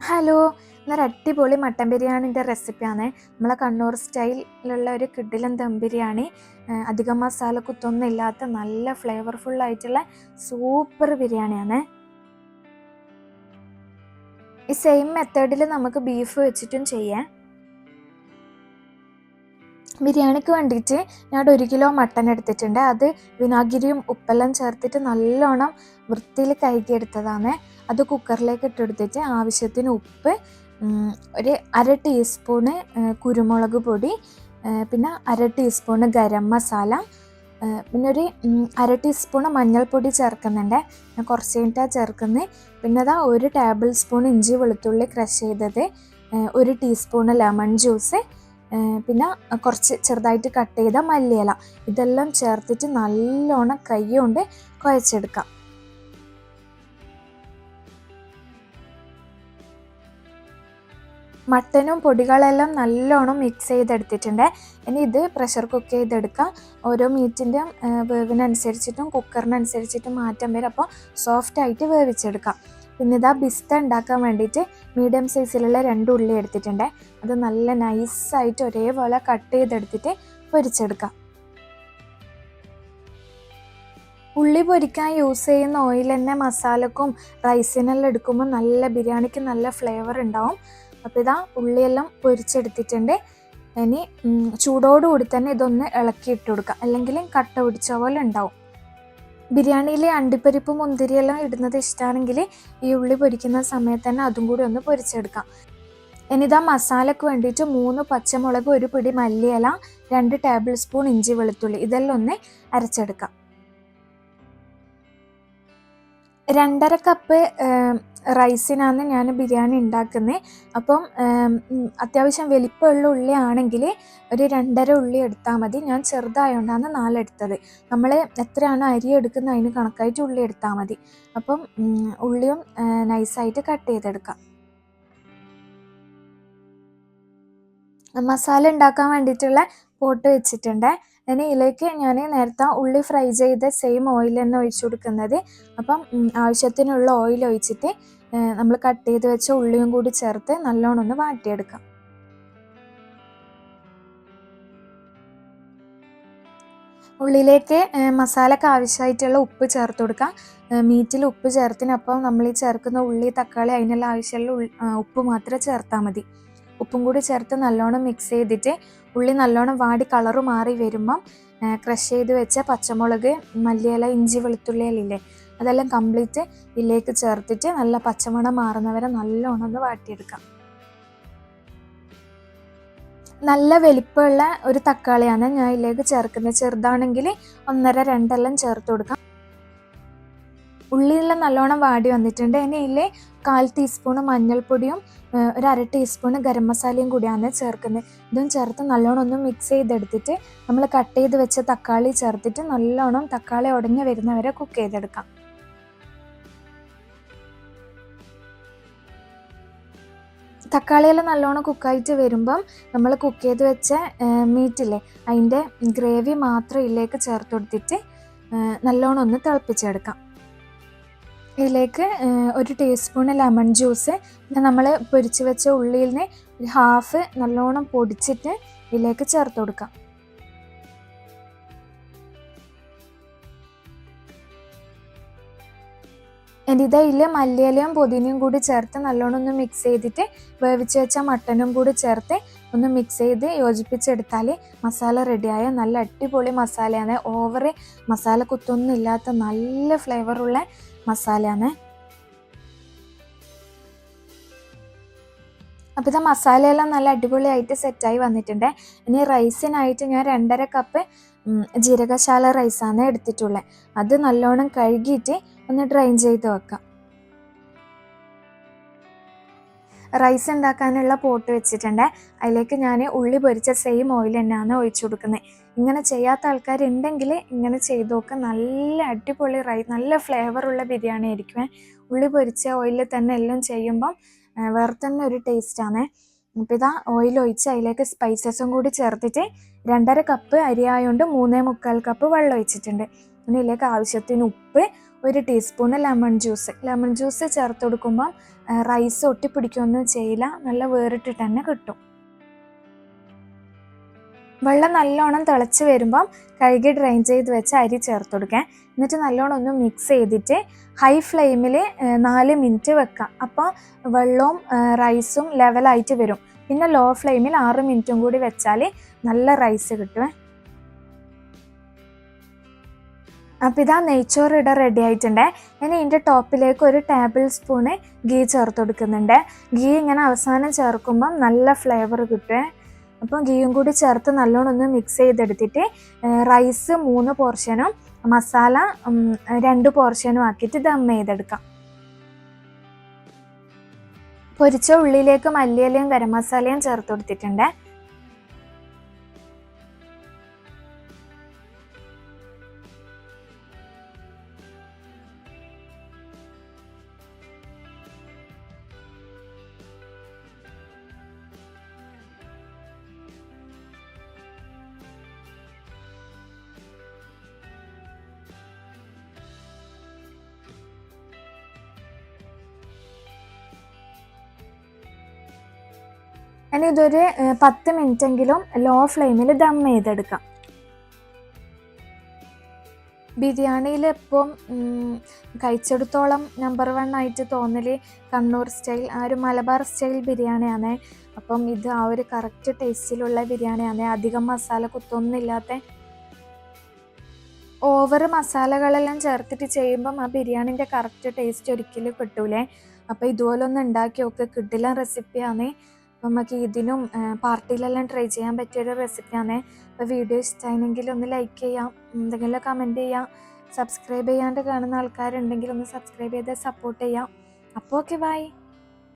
Hello എന്നൊരു അടിപൊളി mutton ബിരിയാണിന്റെ റെസിപ്പിയാണ്. നമ്മളെ കണ്ണൂർ സ്റ്റൈലിലുള്ള ഒരു കിഡിലൻ ദം ബിരിയാണി. അധികം മസാല കുത്തൊന്നും ഇല്ലാത്ത നല്ല ഫ്ലേവർഫുൾ ആയിട്ടുള്ള സൂപ്പർ ബിരിയാണിയാണ്. ഈ സെയിം മെത്തേഡിൽ നമുക്ക് ബീഫ് വെച്ചിട്ടും ചെയ്യാം. ബിരിയാണിക്ക് വേണ്ടിയിട്ട് ഞാൻ ഒരു കിലോ മട്ടൻ എടുത്തിട്ടുണ്ട്. അത് വിനാഗിരിയും ഉപ്പെല്ലാം ചേർത്തിട്ട് നല്ലോണം വൃത്തിയിൽ കഴുകിയെടുത്തതാണ്. അത് കുക്കറിലേക്ക് ഇട്ടെടുത്തിട്ട് ആവശ്യത്തിന് ഉപ്പ് ഒരു അര ടീസ്പൂണ് കുരുമുളക് പൊടി പിന്നെ അര ടീസ്പൂണ് ഗരം മസാല പിന്നെ ഒരു അര ടീസ്പൂണ് മഞ്ഞൾപ്പൊടി ചേർക്കുന്നുണ്ട്. ഞാൻ കുറച്ച് കഴിഞ്ഞിട്ടാണ് ചേർക്കുന്നത് പിന്നെ അതാ ഒരു ടേബിൾ സ്പൂൺ ഇഞ്ചി വെളുത്തുള്ളി ക്രഷ് ചെയ്തത് ഒരു ടീസ്പൂണ് ലെമൺ ജ്യൂസ് പിന്നെ കുറച്ച് ചെറുതായിട്ട് കട്ട് ചെയ്ത മല്ലിയില. ഇതെല്ലാം ചേർത്തിട്ട് നല്ലോണം കൈ കൊണ്ട് കുഴച്ചെടുക്കാം. മട്ടനും പൊടികളെല്ലാം നല്ലോണം മിക്സ് ചെയ്തെടുത്തിട്ടുണ്ട്. ഇനി ഇത് പ്രഷർ കുക്ക് ചെയ്തെടുക്കാം. ഓരോ മീറ്റിന്റെയും വേവിനനുസരിച്ചിട്ടും കുക്കറിനനുസരിച്ചിട്ടും മാറ്റം വരും. അപ്പോൾ സോഫ്റ്റ് ആയിട്ട് വേവിച്ചെടുക്കാം. പിന്നെ ഇതാ ബിസ്ത ഉണ്ടാക്കാൻ വേണ്ടിയിട്ട് മീഡിയം സൈസിലുള്ള രണ്ട് ഉള്ളി എടുത്തിട്ടുണ്ട്. അത് നല്ല നൈസായിട്ട് ഒരേപോലെ കട്ട് ചെയ്തെടുത്തിട്ട് പൊരിച്ചെടുക്കാം. ഉള്ളി പൊരിക്കാൻ യൂസ് ചെയ്യുന്ന ഓയിൽ തന്നെ മസാലക്കും റൈസിനെല്ലാം എടുക്കുമ്പോൾ നല്ല ബിരിയാണിക്ക് നല്ല ഫ്ലേവർ ഉണ്ടാവും. അപ്പോൾ ഇതാ ഉള്ളിയെല്ലാം പൊരിച്ചെടുത്തിട്ടുണ്ട്. ഇനി ചൂടോടുകൂടി തന്നെ ഇതൊന്ന് ഇളക്കിയിട്ട് കൊടുക്കുക അല്ലെങ്കിൽ കട്ട പിടിച്ച പോലെ ഉണ്ടാവും. ബിരിയാണിയിൽ അണ്ടിപ്പരിപ്പ് മുന്തിരിയെല്ലാം ഇടുന്നത് ഇഷ്ടമാണെങ്കിൽ ഈ ഉള്ളി പൊരിക്കുന്ന സമയത്ത് തന്നെ അതും കൂടി ഒന്ന് പൊരിച്ചെടുക്കാം. ഇനിതാ മസാലയ്ക്ക് വേണ്ടിയിട്ട് മൂന്ന് പച്ചമുളക് ഒരു പിടി മല്ലിയില രണ്ട് ടേബിൾ സ്പൂൺ ഇഞ്ചി വെളുത്തുള്ളി ഇതെല്ലാം ഒന്ന് അരച്ചെടുക്കാം. രണ്ടര കപ്പ് റൈസിനാണ് ഞാൻ ബിരിയാണി ഉണ്ടാക്കുന്നത് അപ്പം അത്യാവശ്യം വലിപ്പമുള്ള ഉള്ളി ആണെങ്കിൽ ഒരു രണ്ടര ഉള്ളി എടുത്താൽ മതി. ഞാൻ ചെറുതായതുകൊണ്ടാണ് നാലെടുത്തത്. നമ്മൾ എത്രയാണ് അരി എടുക്കുന്നത് അതിന് കണക്കായിട്ട് ഉള്ളി എടുത്താൽ മതി. അപ്പം ഉള്ളിയും നൈസായിട്ട് കട്ട് ചെയ്തെടുക്കാം. മസാല ഉണ്ടാക്കാൻ വേണ്ടിയിട്ടുള്ള പോട്ട് വെച്ചിട്ടുണ്ട്. ഇനി ഇതിലേക്ക് ഞാൻ നേരത്തെ ഉള്ളി ഫ്രൈ ചെയ്ത സെയിം ഓയിൽ തന്നെ ഒഴിച്ചു കൊടുക്കുന്നത്. അപ്പം ആവശ്യത്തിനുള്ള ഓയിൽ ഒഴിച്ചിട്ട് നമ്മൾ കട്ട് ചെയ്ത് വെച്ച ഉള്ളിയും കൂടി ചേർത്ത് നല്ലോണം ഒന്ന് വാട്ടിയെടുക്കാം. ഉള്ളിലേക്ക് മസാലക്ക് ആവശ്യമായിട്ടുള്ള ഉപ്പ് ചേർത്ത് കൊടുക്കാം. മീറ്റിൽ ഉപ്പ് ചേർത്തിനപ്പം നമ്മൾ ഈ ചേർക്കുന്ന ഉള്ളി തക്കാളി അതിനുള്ള ആവശ്യമുള്ള ഉപ്പ് മാത്രമേ ചേർത്താൽ മതി. ഉപ്പും കൂടി ചേർത്ത് നല്ലോണം മിക്സ് ചെയ്തിട്ട് ഉള്ളി നല്ലോണം വാടി കളറ് മാറി വരുമ്പം ക്രഷ് ചെയ്ത് വെച്ച പച്ചമുളക് മല്ലിയില ഇഞ്ചി വെളുത്തുള്ളി അല്ലേ അതെല്ലാം കംപ്ലീറ്റ് ഇതിലേക്ക് ചേർത്തിട്ട് നല്ല പച്ചമണം മാറുന്നവരെ നല്ലോണം ഒന്ന് വാട്ടിയെടുക്കാം. നല്ല വലിപ്പമുള്ള ഒരു തക്കാളിയാണ് ഞാൻ ഇതിലേക്ക് ചേർക്കുന്നത്. ചെറുതാണെങ്കിൽ ഒന്നര രണ്ടെല്ലാം ചേർത്ത് കൊടുക്കാം. ഉള്ളിയെല്ലാം നല്ലോണം വാടി വന്നിട്ടുണ്ട്. ഇനി ഇതിൽ കാൽ ടീസ്പൂണ് മഞ്ഞൾപ്പൊടിയും ഒരു അര ടീസ്പൂണ് ഗരം മസാലയും കൂടിയാണ് ചേർക്കുന്നത്. ഇതും ചേർത്ത് നല്ലോണം ഒന്ന് മിക്സ് ചെയ്തെടുത്തിട്ട് നമ്മൾ കട്ട് ചെയ്ത് വെച്ച തക്കാളി ചേർത്തിട്ട് നല്ലോണം തക്കാളി ഉടഞ്ഞു വരുന്നവരെ കുക്ക് ചെയ്തെടുക്കാം. തക്കാളിയെല്ലാം നല്ലോണം കുക്കായിട്ട് വരുമ്പം നമ്മൾ കുക്ക് ചെയ്ത് വെച്ച മീറ്റില്ലേ അതിന്റെ ഗ്രേവി മാത്രം ഇതിലേക്ക് ചേർത്ത് കൊടുത്തിട്ട് നല്ലോണം ഒന്ന് തിളപ്പിച്ചെടുക്കാം. ഇതിലേക്ക് ഒരു ടീസ്പൂൺ ലെമൺ ജ്യൂസ് പിന്നെ നമ്മൾ പൊരിച്ച് വെച്ച ഉള്ളിയിൽ നിന്ന് ഒരു ഹാഫ് നല്ലോണം പൊടിച്ചിട്ട് ഇതിലേക്ക് ചേർത്ത് കൊടുക്കാം. എന്നിട്ട് ഇതിൽ മല്ലിയിലയും പുതിനയും കൂടി ചേർത്ത് നല്ലോണം ഒന്ന് മിക്സ് ചെയ്തിട്ട് വേവിച്ച് വെച്ച മട്ടനും കൂടി ചേർത്ത് ഒന്ന് മിക്സ് ചെയ്ത് യോജിപ്പിച്ചെടുത്താൽ മസാല റെഡിയായ നല്ല അടിപൊളി മസാലയാണ്. ഓവർ മസാല കുത്തൊന്നും ഇല്ലാത്ത നല്ല ഫ്ലേവറുള്ള മസാലയാണ്. അപ്പോൾ ഇത് മസാലയെല്ലാം നല്ല അടിപൊളിയായിട്ട് സെറ്റായി വന്നിട്ടുണ്ട്. ഇനി റൈസിനായിട്ട് ഞാൻ രണ്ടര കപ്പ് ജീരകശാല റൈസാണ് എടുത്തിട്ടുള്ളത്. അത് നല്ലോണം കഴുകിയിട്ട് ഒന്ന് ഡ്രൈൻ ചെയ്ത് വെക്കാം. റൈസ് ഉണ്ടാക്കാനുള്ള പോട്ട് വെച്ചിട്ടുണ്ട്. അതിലേക്ക് ഞാൻ ഉള്ളി പൊരിച്ച സെയിം ഓയിൽ തന്നെയാണ് ഒഴിച്ചു കൊടുക്കുന്നത് ഇങ്ങനെ ചെയ്യാത്ത ആൾക്കാരുണ്ടെങ്കിൽ ഇങ്ങനെ ചെയ്ത് നോക്കുക നല്ല അടിപൊളി റൈ നല്ല ഫ്ലേവറുള്ള ബിരിയാണി ആയിരിക്കും ഉള്ളി പൊരിച്ച ഓയിലിൽ തന്നെ എല്ലാം ചെയ്യുമ്പം വേറെ തന്നെ ഒരു ടേസ്റ്റാണ് അപ്പോൾ ഇതാ ഓയിൽ ഒഴിച്ച് അതിലേക്ക് സ്പൈസസും കൂടി ചേർത്തിട്ട് രണ്ടര കപ്പ് അരി ആയതുകൊണ്ട് മൂന്നേ മുക്കാൽ കപ്പ് വെള്ളം ഒഴിച്ചിട്ടുണ്ട്. പിന്നെ ഇതിലേക്ക് ആവശ്യത്തിന് ഉപ്പ് ഒരു teaspoon lemon juice lemon juice ചേർത്ത് കൊടുക്കുമ്പം റൈസ് ഒട്ടിപ്പിടിക്കുകയൊന്നും ചെയ്യില്ല. നല്ല വേറിട്ടിട്ട് തന്നെ കിട്ടും. വെള്ളം നല്ലോണം തിളച്ച് വരുമ്പം കഴുകി ഡ്രെയിൻ ചെയ്ത് വെച്ച് അരി ചേർത്ത് കൊടുക്കാം. എന്നിട്ട് നല്ലോണം ഒന്ന് മിക്സ് ചെയ്തിട്ട് ഹൈ ഫ്ലെയിമിൽ നാല് മിനിറ്റ് വെക്കാം. അപ്പോൾ വെള്ളവും റൈസും ലെവലായിട്ട് വരും. പിന്നെ ലോ ഫ്ലെയിമിൽ ആറ് മിനിറ്റും കൂടി വെച്ചാൽ നല്ല റൈസ് കിട്ടുമേ അപ്പോൾ ഇതാ നെയ്ച്ചോറ് ഇട റെഡി ആയിട്ടുണ്ട്. ഇനി ഇതിന്റെ ടോപ്പിലേക്ക് ഒരു ടേബിൾ സ്പൂണ് ഗീ ചേർത്ത് കൊടുക്കുന്നുണ്ട്. ഗീ ഇങ്ങനെ അവസാനം ചേർക്കുമ്പം നല്ല ഫ്ലേവർ കിട്ടും. അപ്പം ഗീയും കൂടി ചേർത്ത് നല്ലോണം ഒന്ന് മിക്സ് ചെയ്തെടുത്തിട്ട് റൈസ് മൂന്ന് പോർഷനും മസാല രണ്ട് പോർഷനും ആക്കിയിട്ട് ദം ചെയ്തെടുക്കാം. പൊരിച്ച ഉള്ളിലേക്ക് മല്ലിയിലയും ഗരം മസാലയും ചേർത്ത് കൊടുത്തിട്ടുണ്ട്. ഇനി ഇതൊരു പത്ത് മിനിറ്റ് എങ്കിലും ലോ ഫ്ലെയിമിൽ ദം ചെയ്തെടുക്കാം. ബിരിയാണിയിൽ ഇപ്പം ഉം, കഴിച്ചെടുത്തോളം നമ്പർ വൺ ആയിട്ട് തോന്നൽ കണ്ണൂർ സ്റ്റൈൽ ആ ഒരു മലബാർ സ്റ്റൈൽ ബിരിയാണിയാണ് അപ്പം ഇത് ആ ഒരു കറക്റ്റ് ടേസ്റ്റിലുള്ള ബിരിയാണിയാണ് അധികം മസാല കുത്തൊന്നുമില്ലാത്ത ഓവർ മസാലകളെല്ലാം ചേർത്തിട്ട് ചെയ്യുമ്പം ആ ബിരിയാണിന്റെ കറക്റ്റ് ടേസ്റ്റ് ഒരിക്കലും കിട്ടൂലേ. അപ്പം ഇതുപോലെ ഒന്ന് കിട്ടില്ല റെസിപ്പിയാണ് നമുക്ക് ഇതിനും പാർട്ടിയിലെല്ലാം ട്രൈ ചെയ്യാൻ പറ്റിയൊരു റെസിപ്പിയാണ് അപ്പോൾ വീഡിയോ ഇഷ്ടമായിരുന്നെങ്കിൽ ഒന്ന് ലൈക്ക് ചെയ്യാം എന്തെങ്കിലും കമന്റ് ചെയ്യാം. സബ്സ്ക്രൈബ് ചെയ്യാണ്ട് കാണുന്ന ആൾക്കാരുണ്ടെങ്കിൽ ഒന്ന് സബ്സ്ക്രൈബ് ചെയ്ത് സപ്പോർട്ട് ചെയ്യാം. അപ്പോൾ ഓക്കെ ബൈ